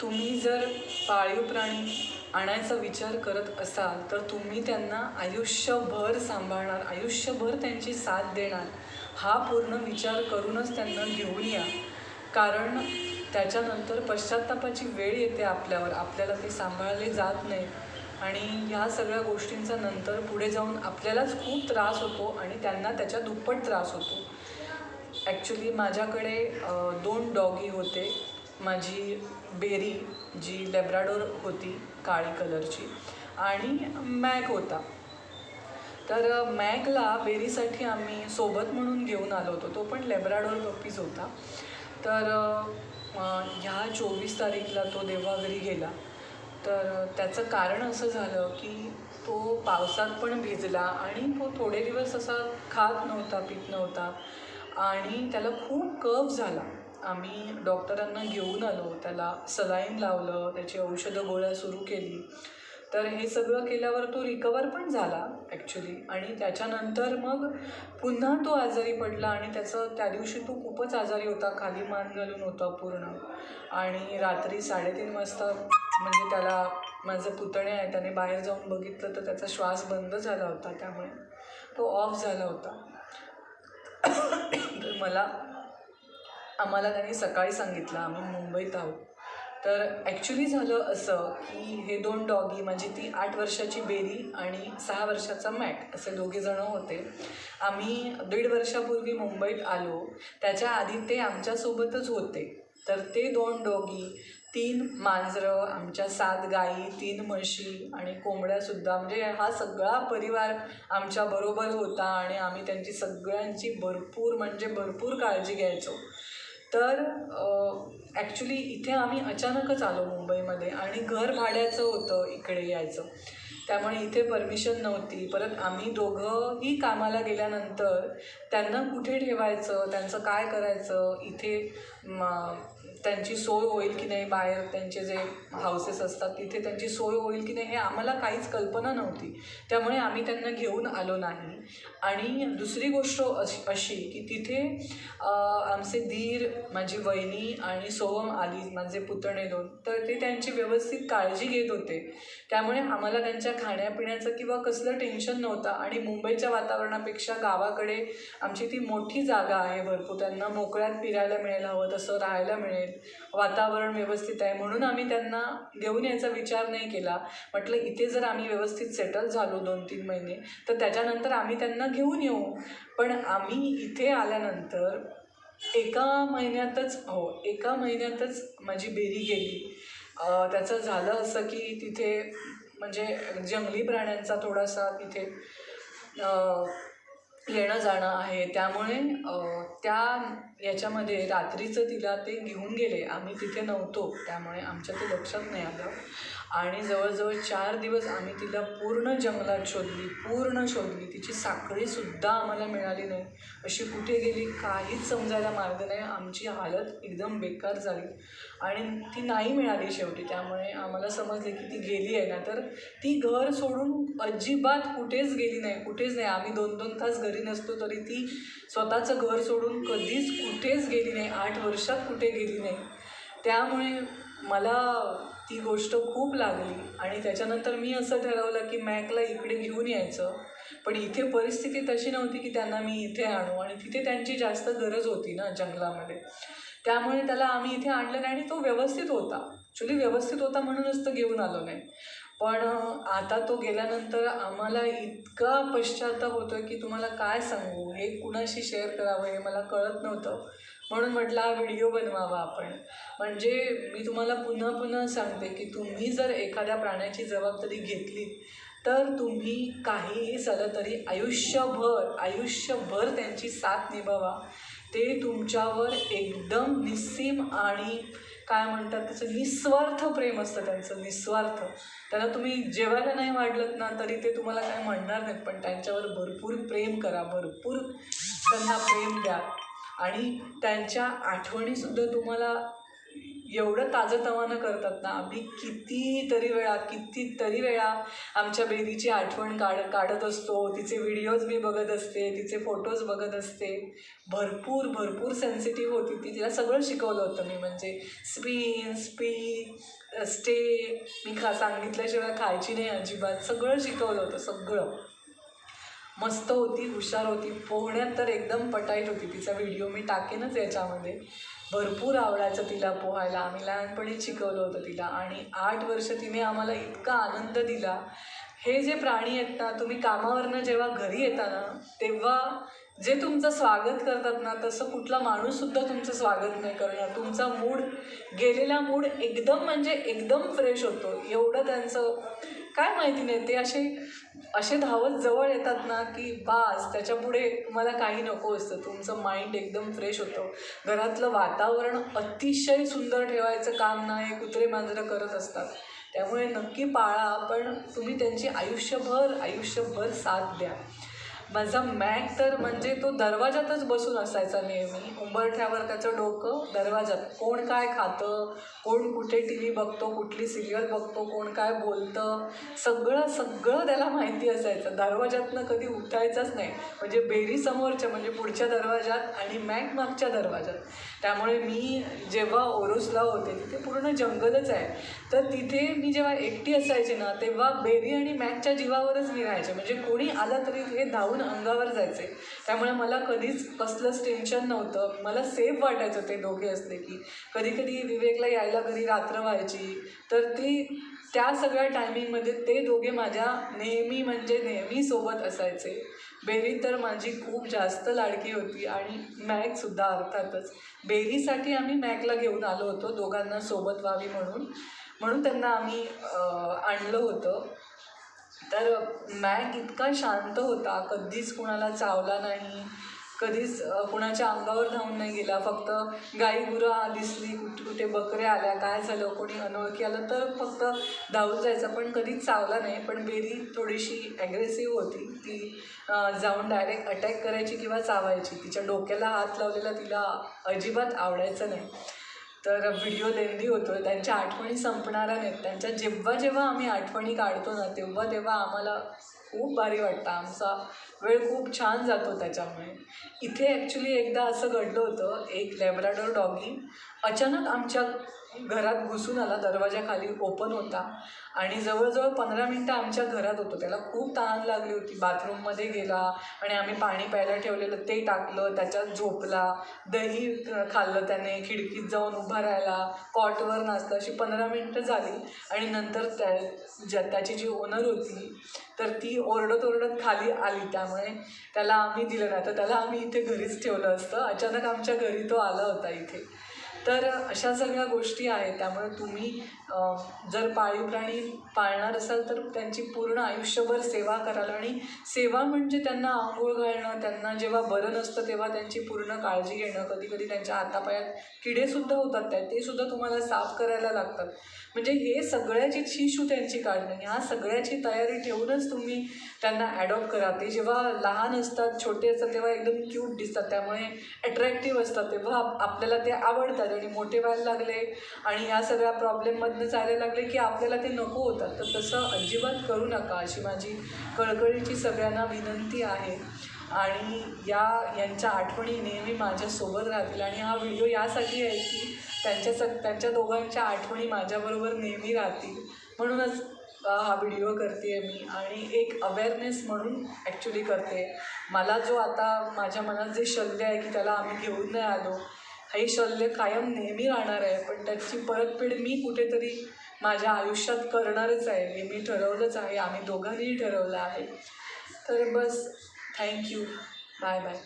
तुम्ही जर पाळीव प्राणी आणायचा विचार करत असाल तर तुम्ही त्यांना आयुष्यभर सांभाळणार आयुष्यभर त्यांची साथ देणार. हा पूर्ण विचार करूनच त्यांना घेऊन या. कारण त्याच्यानंतर पश्चात्तापाची वेळ येते आपल्यावर. आपल्याला ते सांभाळले जात नाही. आणि ह्या सगळ्या गोष्टींचा नंतर पुढे जाऊन आपल्यालाच खूप त्रास होतो आणि त्यांना त्याच्या दुप्पट त्रास होतो. ॲक्च्युली माझ्याकडे दोन डॉगी होते. माझी बेरी जी लेब्राडोर होती काळी कलरची आणि मॅक होता. तर मॅकला बेरीसाठी आम्ही सोबत म्हणून घेऊन आलो होतो. तो पण लेब्राडोर पप्पीज होता. तर ह्या चोवीस तारीखला तो देवाघरी गेला. तर त्याचं कारण असं झालं की तो पावसात पण भिजला आणि तो थोडे दिवस असा खात नव्हता पित नव्हता आणि त्याला खूप कफ झाला. आम्ही डॉक्टरांना घेऊन आलो. त्याला सलाईन लावलं त्याची औषधं गोळ्या सुरू केली. तर हे सगळं केल्यावर तो रिकवर पण झाला ॲक्च्युली आणि त्याच्यानंतर मग पुन्हा तो आजारी पडला आणि त्याचं त्या दिवशी तो खूपच आजारी होता खाली मान घालून होता पूर्ण. आणि रात्री साडेतीन वाजता म्हणजे त्याला माझे पुतणे आहे त्याने बाहेर जाऊन बघितलं तर त्याचा श्वास बंद झाला होता. त्यामुळे तो ऑफ झाला होता. तर मला आम्हाला त्यांनी सकाळी सांगितलं आम्ही मुंबईत आहोत. तर ॲक्च्युली झालं असं की हे दोन डॉगी म्हणजे ती आठ वर्षाची बेरी आणि सहा वर्षाचा मॅट असे दोघे जण होते. आम्ही दीड वर्षापूर्वी मुंबईत आलो. त्याच्या आधी ते आमच्यासोबतच होते. तर ते दोन डॉगी तीन मांजरं आमच्या सात गाई तीन म्हशी आणि कोंबड्यासुद्धा म्हणजे हा सगळा परिवार आमच्याबरोबर होता आणि आम्ही त्यांची सगळ्यांची भरपूर म्हणजे भरपूर काळजी घ्यायचो. तर ॲक्च्युली इथे आम्ही अचानकच आलो मुंबईमध्ये आणि घर भाड्याचं होतं इकडे यायचं. त्यामुळे इथे परमिशन नव्हती. परत आम्ही दोघंही कामाला गेल्यानंतर त्यांना कुठे ठेवायचं त्यांचं काय करायचं इथे मा त्यांची सोय होईल की नाही बाहेर त्यांचे जे हाऊसेस असतात तिथे त्यांची सोय होईल की नाही हे आम्हाला काहीच कल्पना नव्हती. त्यामुळे आम्ही त्यांना घेऊन आलो नाही. आणि दुसरी गोष्ट अशी अशी की तिथे आमचे धीर माझी वहिनी आणि सोहम आली माझे पुतणे दोन. तर ते त्यांची व्यवस्थित काळजी घेत होते. त्यामुळे आम्हाला त्यांच्या खाण्यापिण्याचं किंवा कसलं टेन्शन नव्हतं. आणि मुंबईच्या वातावरणापेक्षा गावाकडे आमची ती मोठी जागा आहे भरपूर. त्यांना मोकळ्यात फिरायला मिळेल हवं तसं राहायला मिळेल. वातावरण व्यवस्थित आहे म्हणून आम्ही त्यांना घेऊन यायचा विचार नाही केला. म्हटलं इथे जर आम्ही व्यवस्थित सेटल झालो दोन तीन महिने तर त्याच्यानंतर आम्ही त्यांना घेऊन येऊ. पण आम्ही इथे आल्यानंतर एका महिन्यातच हो एका महिन्यातच माझी बेरी गेली. त्याचं झालं असं की तिथे म्हणजे जंगली प्राण्यांचा थोडासा तिथे येणं जाणं आहे. त्यामुळे त्या याच्यामध्ये रात्रीचं तिला ते घेऊन गेले. आम्ही तिथे नव्हतो. त्यामुळे आमच्या ते लक्षात नाही आलं. आणि जवळजवळ चार दिवस आम्ही तिला पूर्ण जंगलात शोधली पूर्ण शोधली. तिची साखळीसुद्धा आम्हाला मिळाली नाही. अशी कुठे गेली काहीच समजायला मार्ग नाही. आमची हालत एकदम बेकार झाली. आणि ती नाही मिळाली शेवटी. त्यामुळे आम्हाला समजले की ती गेली आहे ना तर ती घर सोडून अजिबात कुठेच गेली नाही. कुठेच नाही. आम्ही दोन दोन तास घरी नसतो तरी ती स्वतःचं घर सोडून कधीच कुठेच गेली नाही. आठ वर्षात कुठे गेली नाही. त्यामुळे मला ती गोष्ट खूप लागली. आणि त्याच्यानंतर मी असं ठरवलं की मॅकला इकडे घेऊन यायचं. पण इथे परिस्थिती तशी नव्हती की त्यांना मी इथे आणू. आणि तिथे त्यांची जास्त गरज होती ना जंगलामध्ये. त्यामुळे त्याला आम्ही इथे आणलं नाही आणि तो व्यवस्थित होता. ॲक्च्युली व्यवस्थित होता म्हणूनच तो घेऊन आलो नाही. पण आता तो गेल्यानंतर आम्हाला इतका पश्चाताप होतो की तुम्हाला काय सांगू? हे कुणाशी शेअर करावं हे मला कळत नव्हतं. म्हणून म्हटला हा व्हिडिओ बनवावा आपण. म्हणजे मी तुम्हाला पुन्हा पुन्हा सांगते की तुम्ही जर एखाद्या प्राण्याची जबाबदारी घेतली तर तुम्ही काहीही झालं तरी आयुष्यभर आयुष्यभर त्यांची साथ निभावा. ते तुमच्यावर एकदम निस्सीम आणि काय म्हणतात त्याचं निस्वार्थ प्रेम असतं त्यांचं निस्वार्थ. त्यांना तुम्ही जेवायला नाही वाढलत ना तरी ते तुम्हाला काय म्हणणार नाहीत पण त्यांच्यावर भरपूर प्रेम करा भरपूर त्यांना प्रेम द्या. आणि त्यांच्या आठवणीसुद्धा तुम्हाला एवढं ताजंतवानं करतात ना? आम्ही कितीतरी वेळा कितीतरी वेळा आमच्या बेबीची आठवण काढ काढत असतो. तिचे व्हिडिओज मी बघत असते तिचे फोटोज बघत असते. भरपूर भरपूर सेन्सिटिव्ह होती ती. तिला सगळं शिकवलं होतं मी. म्हणजे स्पिन स्पी स्टे मी खा सांगितल्याशिवाय खायची नाही अजिबात. सगळं शिकवलं होतं सगळं. मस्त होती हुशार होती. पोहण्यात तर एकदम पटाईट होती. तिचा व्हिडिओ मी टाकेनच याच्यामध्ये. भरपूर आवडायचं तिला पोहायला. आम्ही लहानपणी शिकवलं होतं तिला. आणि आठ वर्ष तिने आम्हाला इतका आनंद दिला. हे जे प्राणी आहेत ना तुम्ही कामावरनं जेव्हा घरी येता ना तेव्हा जे तुमचं स्वागत करतात ना तसं कुठला माणूससुद्धा तुमचं स्वागत नाही करणार. तुमचा मूड गेलेला मूड एकदम म्हणजे एकदम फ्रेश होतो. एवढं त्यांचं काय माहिती नाही ते असे असे धावत जवळ येतात ना की बास त्याच्यापुढे तुम्हाला काही नको असतं. तुमचं माइंड एकदम फ्रेश होतं. घरातलं वातावरण अतिशय सुंदर ठेवायचं काम ना हे कुत्रे मांजरं करत असतात. त्यामुळे नक्की पाळा पण तुम्ही त्यांची आयुष्यभर आयुष्यभर साथ द्या. माझा मॅक तर म्हणजे तो दरवाजातच बसून असायचा नेहमी. उंबरठ्यावर त्याचं डोकं दरवाजात कोण काय खातं कोण कुठे टी व्ही बघतो कुठली सिरियल बघतो कोण काय बोलतं सगळं सगळं त्याला माहिती असायचं. दरवाजातनं कधी उठायचंच नाही. म्हणजे बेरी समोरच्या म्हणजे पुढच्या दरवाजात आणि मॅक मागच्या दरवाजात त्यामुळे मी जेव्हा ओरोसला होते तिथे पूर्ण जंगलच आहे. तर तिथे मी जेव्हा एकटी असायचे ना तेव्हा बेरी आणि मॅकच्या जीवावरच मी राहायचे. म्हणजे कोणी आलं तरी हे धावून अंगावर जायचे. त्यामुळे मला कधीच कसलंच टेन्शन नव्हतं. मला सेफ वाटायचं ते दोघे असले की. कधी कधी विवेकला यायला घरी रात्र व्हायची. तर ती त्या सगळ्या टायमिंगमध्ये ते दोघे माझ्या नेहमी म्हणजे नेहमी सोबत असायचे. बेरी तर माझी खूप जास्त लाडकी होती आणि मॅकसुद्धा अर्थातच. बेरीसाठी आम्ही मॅकला घेऊन आलो होतो दोघांना सोबत व्हावी म्हणून. म्हणून त्यांना आम्ही आणलं होतं. तर मॅक इतका शांत होता. कधीच कुणाला चावला नाही. कधीच कुणाच्या अंगावर धावून नाही गेला. फक्त गाई गुरं दिसली. कुठे कुठे बकऱ्या आल्या. काय झालं? कोणी अनोळखी आलं? तर फक्त धावून जायचं. पण कधीच चावला नाही. पण बेरी थोडीशी ॲग्रेसिव्ह होती. ती जाऊन डायरेक्ट अटॅक करायची किंवा चावायची. तिच्या डोक्याला हात लावलेला तिला अजिबात आवडायचं नाही. तर व्हिडिओ लेंदी होतो त्यांच्या आठवणी संपणाऱ्या नाहीत. त्यांच्या जेव्हा जेव्हा आम्ही आठवणी काढतो ना तेव्हा तेव्हा आम्हाला खूप भारी वाटतं. आमचा वेळ खूप छान जातो त्याच्यामुळे. इथे ॲक्च्युली एकदा असं घडलं होतं एक लॅब्राडोर डॉगी अचानक आमच्या घरात घुसून आला दरवाजाखाली ओपन होता. आणि जवळजवळ पंधरा मिनटं आमच्या घरात होतो. त्याला खूप तहान लागली होती. बाथरूममध्ये गेला आणि आम्ही पाणी प्यायला ठेवलेलं ते टाकलं त्याच्यात झोपला दही खाल्लं त्याने खिडकीत जाऊन उभा राहिला कॉटवर नाचला. अशी पंधरा मिनटं झाली. आणि नंतर त्या ज्या त्याची जी ओनर होती तर ती ओरडत ओरडत खाली आली. त्यामुळे त्याला आम्ही दिलं नाही. तर त्याला आम्ही इथे घरीच ठेवलं असतं. अचानक आमच्या घरी तो आला होता इथे. तर अशा सगळ्या गोष्टी आहेत. त्यामुळे तुम्ही जर पाळीव प्राणी पाळणार असाल तर त्यांची पूर्ण आयुष्यभर सेवा कराल आणि सेवा म्हणजे त्यांना आंघोळ घालणं त्यांना जेव्हा बरं नसतं तेव्हा त्यांची पूर्ण काळजी घेणं. कधी कधी त्यांच्या हातापायात किडेसुद्धा होतात त्या ते सुद्धा तुम्हाला साफ करायला लागतात. म्हणजे हे सगळ्याची शिशू त्यांची काढणं. ह्या सगळ्याची तयारी ठेवूनच तुम्ही त्यांना ॲडॉप्ट करा. ते जेव्हा लहान असतात छोटे असतात तेव्हा एकदम क्यूट दिसतात. त्यामुळे ॲट्रॅक्टिव्ह असतात. तेव्हा आप- आपल्याला ते आवडतात. आणि मोठे व्हायला लागले आणि ह्या सगळ्या प्रॉब्लेममधनं जायला लागले की आपल्याला ते नको होतात. तर तसं अजिबात करू नका अशी माझी कळकळीची सगळ्यांना विनंती आहे. आणि या यांच्या आठवणी नेहमी माझ्यासोबत राहतील. आणि हा व्हिडिओ यासाठी आहे की त्यांच्या स त्यांच्या दोघांच्या आठवणी माझ्याबरोबर नेहमी राहतील. म्हणूनच हा व्हिडिओ करते आहे मी. आणि एक अवेअरनेस म्हणून ॲक्च्युली करते मला जो आता माझ्या मनात जे शल्य आहे की त्याला आम्ही घेऊन नाही आलो शल्य कायम नेहमी राहणार आहे पण त्याची परतफेड मी कुठेतरी माझ्या आयुष्यात करणारच आहे. हे मी ठरवलंच आहे आम्ही दोघांनीही ठरवलं आहे. तर बस थँक्यू बाय बाय